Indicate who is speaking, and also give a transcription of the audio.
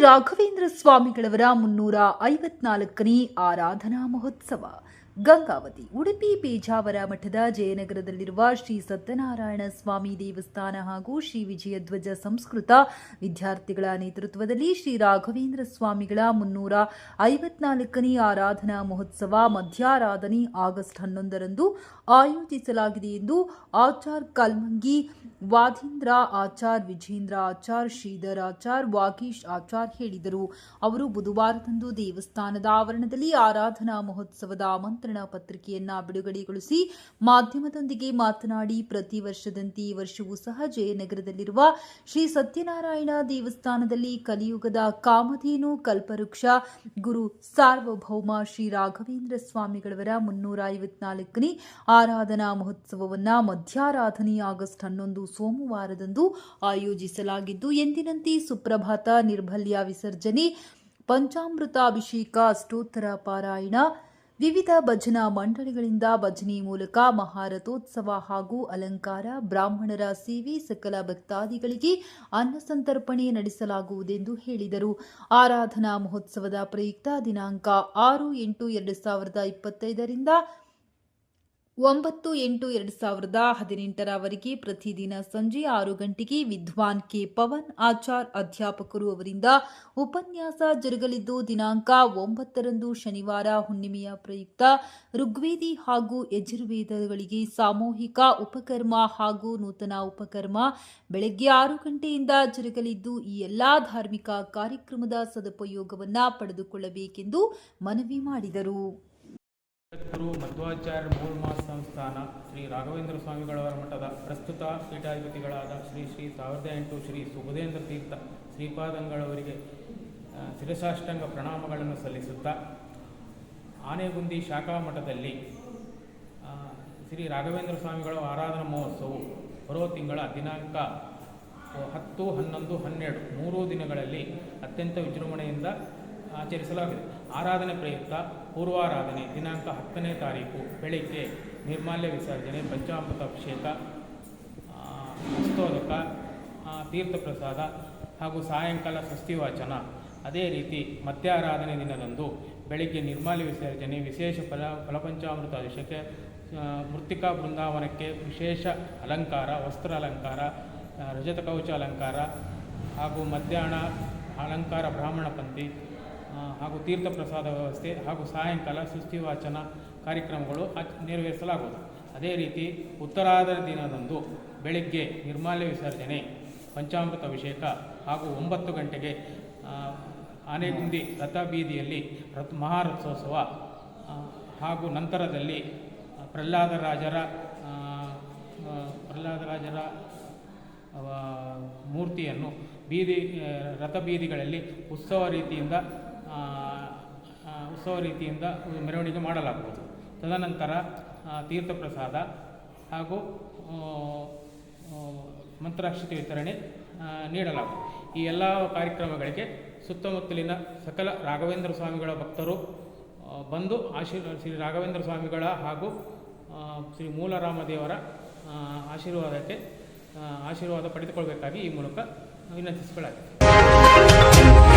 Speaker 1: ರಾಘವೇಂದ್ರ ಸ್ವಾಮಿಗಳವರ ಮುನ್ನೂರ ಐವತ್ನಾಲ್ಕನೇ ಆರಾಧನಾ ಮಹೋತ್ಸವ. ಗಂಗಾವತಿ, ಉಡುಪಿ, ಪೇಜಾವರ ಮಠದ ಜಯನಗರದಲ್ಲಿರುವ ಶ್ರೀ ಸತ್ಯನಾರಾಯಣ ಸ್ವಾಮಿ ದೇವಸ್ಥಾನ ಹಾಗೂ ಶ್ರೀ ವಿಜಯಧ್ವಜ ಸಂಸ್ಕೃತ ವಿದ್ಯಾರ್ಥಿಗಳ ನೇತೃತ್ವದಲ್ಲಿ ಶ್ರೀ ರಾಘವೇಂದ್ರ ಸ್ವಾಮಿಗಳ ಮುನ್ನೂರ ಐವತ್ನಾಲ್ಕನೇ ಆರಾಧನಾ ಮಹೋತ್ಸವ ಮಧ್ಯಾರಾಧನೆ ಆಗಸ್ಟ್ ಹನ್ನೊಂದರಂದು ಆಯೋಜಿಸಲಾಗಿದೆ ಎಂದು ಆಚಾರ್ ಕಲ್ಮಂಗಿ, ವಾಧೀಂದ್ರ ಆಚಾರ್, ವಿಜೇಂದ್ರ ಆಚಾರ್, ಶ್ರೀಧರ್ ಆಚಾರ್, ವಾಗೀಶ್ ಆಚಾರ್ ಹೇಳಿದರು. ಅವರು ಬುಧವಾರದಂದು ದೇವಸ್ಥಾನದ ಆವರಣದಲ್ಲಿ ಆರಾಧನಾ ಮಹೋತ್ಸವದ ಆಮಂತ್ರಣ ಪತ್ರಿಕೆಯನ್ನ ಬಿಡುಗಡೆಗೊಳಿಸಿ ಮಾಧ್ಯಮದೊಂದಿಗೆ ಮಾತನಾಡಿ ಪ್ರತಿ ವರ್ಷದಂತೆ ಈ ವರ್ಷವೂ ಸಹ ಜಯನಗರದಲ್ಲಿರುವ ಶ್ರೀ ಸತ್ಯನಾರಾಯಣ ದೇವಸ್ಥಾನದಲ್ಲಿ ಕಲಿಯುಗದ ಕಾಮಧೇನು ಕಲ್ಪವೃಕ್ಷ ಗುರು ಸಾರ್ವಭೌಮ ಶ್ರೀ ರಾಘವೇಂದ್ರ ಸ್ವಾಮಿಗಳವರ ಮುನ್ನೂರ ಐವತ್ನಾಲ್ಕನೇ ಆರಾಧನಾ ಮಹೋತ್ಸವವನ್ನ ಮಧ್ಯಾರಾಧನೆ ಆಗಸ್ಟ್ ಹನ್ನೊಂದು ಸೋಮವಾರದಂದು ಆಯೋಜಿಸಲಾಗಿದ್ದು, ಎಂದಿನಂತೆ ಸುಪ್ರಭಾತ ನಿರ್ಭಲ್ಯ ವಿಸರ್ಜನೆ, ಪಂಚಾಮೃತಾಭಿಷೇಕ, ಅಷ್ಟೋತ್ತರ ಪಾರಾಯಣ ವಿವಿಧ ಭಜನಾ ಮಂಡಳಿಗಳಿಂದ ಭಜನೆ ಮೂಲಕ ಮಹಾರಥೋತ್ಸವ ಹಾಗೂ ಅಲಂಕಾರ ಬ್ರಾಹ್ಮಣರ ಸೇವೆ ಸಕಲ ಭಕ್ತಾದಿಗಳಿಗೆ ಅನ್ನಸಂತರ್ಪಣೆ ನಡೆಸಲಾಗುವುದೆಂದು ಹೇಳಿದರು. ಆರಾಧನಾ ಮಹೋತ್ಸವದ ಪ್ರಯುಕ್ತ ದಿನಾಂಕ ಆರು ಎಂಟು ಎರಡು ಸಾವಿರದ ಇಪ್ಪತ್ತೈದರಿಂದ ಒಂಬತ್ತು ಎಂಟು ಎರಡು ಸಾವಿರದ ಹದಿನೆಂಟರವರೆಗೆ ಪ್ರತಿದಿನ ಸಂಜೆ ಆರು ಗಂಟೆಗೆ ವಿದ್ವಾನ್ ಕೆ. ಪವನ್ ಆಚಾರ್ ಅಧ್ಯಾಪಕರು ಅವರಿಂದ ಉಪನ್ಯಾಸ ಜರುಗಲಿದ್ದು, ದಿನಾಂಕ ಒಂಬತ್ತರಂದು ಶನಿವಾರ ಹುಣ್ಣಿಮೆಯ ಪ್ರಯುಕ್ತ ಋಗ್ವೇದಿ ಹಾಗೂ ಯಜುರ್ವೇದಗಳಿಗೆ ಸಾಮೂಹಿಕ ಉಪಕರ್ಮ ಹಾಗೂ ನೂತನ ಉಪಕರ್ಮ ಬೆಳಗ್ಗೆ ಆರು ಗಂಟೆಯಿಂದ ಜರುಗಲಿದ್ದು, ಈ ಎಲ್ಲಾ ಧಾರ್ಮಿಕ ಕಾರ್ಯಕ್ರಮದ ಸದುಪಯೋಗವನ್ನು ಪಡೆದುಕೊಳ್ಳಬೇಕೆಂದು ಮನವಿ ಮಾಡಿದರು.
Speaker 2: ಜಗದ್ಗುರು ಮಧ್ವಾಚಾರ್ಯ ಮೂಲ್ಮಾ ಸಂಸ್ಥಾನ ಶ್ರೀ ರಾಘವೇಂದ್ರ ಸ್ವಾಮಿಗಳವರ ಮಠದ ಪ್ರಸ್ತುತ ಪೀಠಾಧಿಪತಿಗಳಾದ ಶ್ರೀ ಶ್ರೀ ಸಾವಿರದ ಎಂಟು ಶ್ರೀ ಸುಬುಧೇಂದ್ರ ತೀರ್ಥ ಶ್ರೀಪಾದಂಗಳವರಿಗೆ ಶಿರಸಾಷ್ಟಾಂಗ ಪ್ರಣಾಮಗಳನ್ನು ಸಲ್ಲಿಸುತ್ತಾ ಆನೆಗುಂದಿ ಶಾಖಾ ಮಠದಲ್ಲಿ ಶ್ರೀ ರಾಘವೇಂದ್ರ ಸ್ವಾಮಿಗಳ ಆರಾಧನಾ ಮಹೋತ್ಸವವು ಬರುವ ತಿಂಗಳ ದಿನಾಂಕ ಹತ್ತು, ಹನ್ನೊಂದು, ಹನ್ನೆರಡು ಮೂರು ದಿನಗಳಲ್ಲಿ ಅತ್ಯಂತ ವಿಜೃಂಭಣೆಯಿಂದ ಆಚರಿಸಲಾಗಿದೆ. ಆರಾಧನೆ ಪ್ರಯುಕ್ತ ಪೂರ್ವಾರಾಧನೆ ದಿನಾಂಕ ಹತ್ತನೇ ತಾರೀಕು ಬೆಳಿಗ್ಗೆ ನಿರ್ಮಾಲ್ಯ ವಿಸರ್ಜನೆ ಪಂಚಾಮೃತ ಅಭಿಷೇಕ ಹಸ್ತೋದಕ ಪ್ರಸಾದ ತೀರ್ಥಪ್ರಸಾದ ಹಾಗೂ ಸಾಯಂಕಾಲ ಸ್ವಸ್ತಿ ವಾಚನ. ಅದೇ ರೀತಿ ಮಧ್ಯಾರಾಧನೆ ದಿನದಂದು ಬೆಳಗ್ಗೆ ನಿರ್ಮಾಲ್ಯ ವಿಸರ್ಜನೆ ವಿಶೇಷ ಫಲ ಫಲಪಂಚಾಮೃತ ಅಭಿಷೇಕ ಮೃತ್ತಿಕಾ ಬೃಂದಾವನಕ್ಕೆ ವಿಶೇಷ ಅಲಂಕಾರ ವಸ್ತ್ರ ಅಲಂಕಾರ ರಜತ ಕವಚ ಅಲಂಕಾರ ಹಾಗೂ ಮಧ್ಯಾಹ್ನ ಅಲಂಕಾರ ಬ್ರಾಹ್ಮಣ ಆ, ಹಾಗೂ ತೀರ್ಥ ಪ್ರಸಾದ ವ್ಯವಸ್ಥೆ ಹಾಗೂ ಸಾಯಂಕಾಲ ಸುಸ್ತಿ ವಾಚನ ಕಾರ್ಯಕ್ರಮಗಳು ನೆರವೇರಿಸಲಾಗುವುದು. ಅದೇ ರೀತಿ ಉತ್ತರಾದ ದಿನದಂದು ಬೆಳಿಗ್ಗೆ ನಿರ್ಮಾಲ್ಯ ವಿಸರ್ಜನೆ, ಪಂಚಾಮೃತ ಅಭಿಷೇಕ ಹಾಗೂ ಒಂಬತ್ತು ಗಂಟೆಗೆ ಆನೆಗುಂದಿ ರಥಬೀದಿಯಲ್ಲಿ ರಥ, ಮಹಾರಥೋತ್ಸವ ಹಾಗೂ ನಂತರದಲ್ಲಿ ಪ್ರಹ್ಲಾದರಾಜರ ಪ್ರಹ್ಲಾದರಾಜರ ಮೂರ್ತಿಯನ್ನು ಬೀದಿ ರಥಬೀದಿಗಳಲ್ಲಿ ರಥ ಬೀದಿಗಳಲ್ಲಿ ಉತ್ಸವ ರೀತಿಯಿಂದ ಉತ್ಸವ ರೀತಿಯಿಂದ ಮೆರವಣಿಗೆ ಮಾಡಲಾಗುವುದು ತದನಂತರ ತೀರ್ಥಪ್ರಸಾದ ಹಾಗೂ ಮಂತ್ರಾಕ್ಷತೆ ವಿತರಣೆ ನೀಡಲಾಗುವುದು ಈ ಎಲ್ಲ ಕಾರ್ಯಕ್ರಮಗಳಿಗೆ ಸುತ್ತಮುತ್ತಲಿನ ಸಕಲ ರಾಘವೇಂದ್ರ ಸ್ವಾಮಿಗಳ ಭಕ್ತರು ಬಂದು ಆಶೀರ್ವಾದ ಶ್ರೀ ರಾಘವೇಂದ್ರ ಸ್ವಾಮಿಗಳ ಹಾಗೂ ಶ್ರೀ ಮೂಲರಾಮದೇವರ ಆಶೀರ್ವಾದಕ್ಕೆ ಆಶೀರ್ವಾದ ಪಡೆದುಕೊಳ್ಬೇಕಾಗಿ ಈ ಮೂಲಕ ವಿನಂತಿಸಿಕೊಳ್ಳಾಗಿದೆ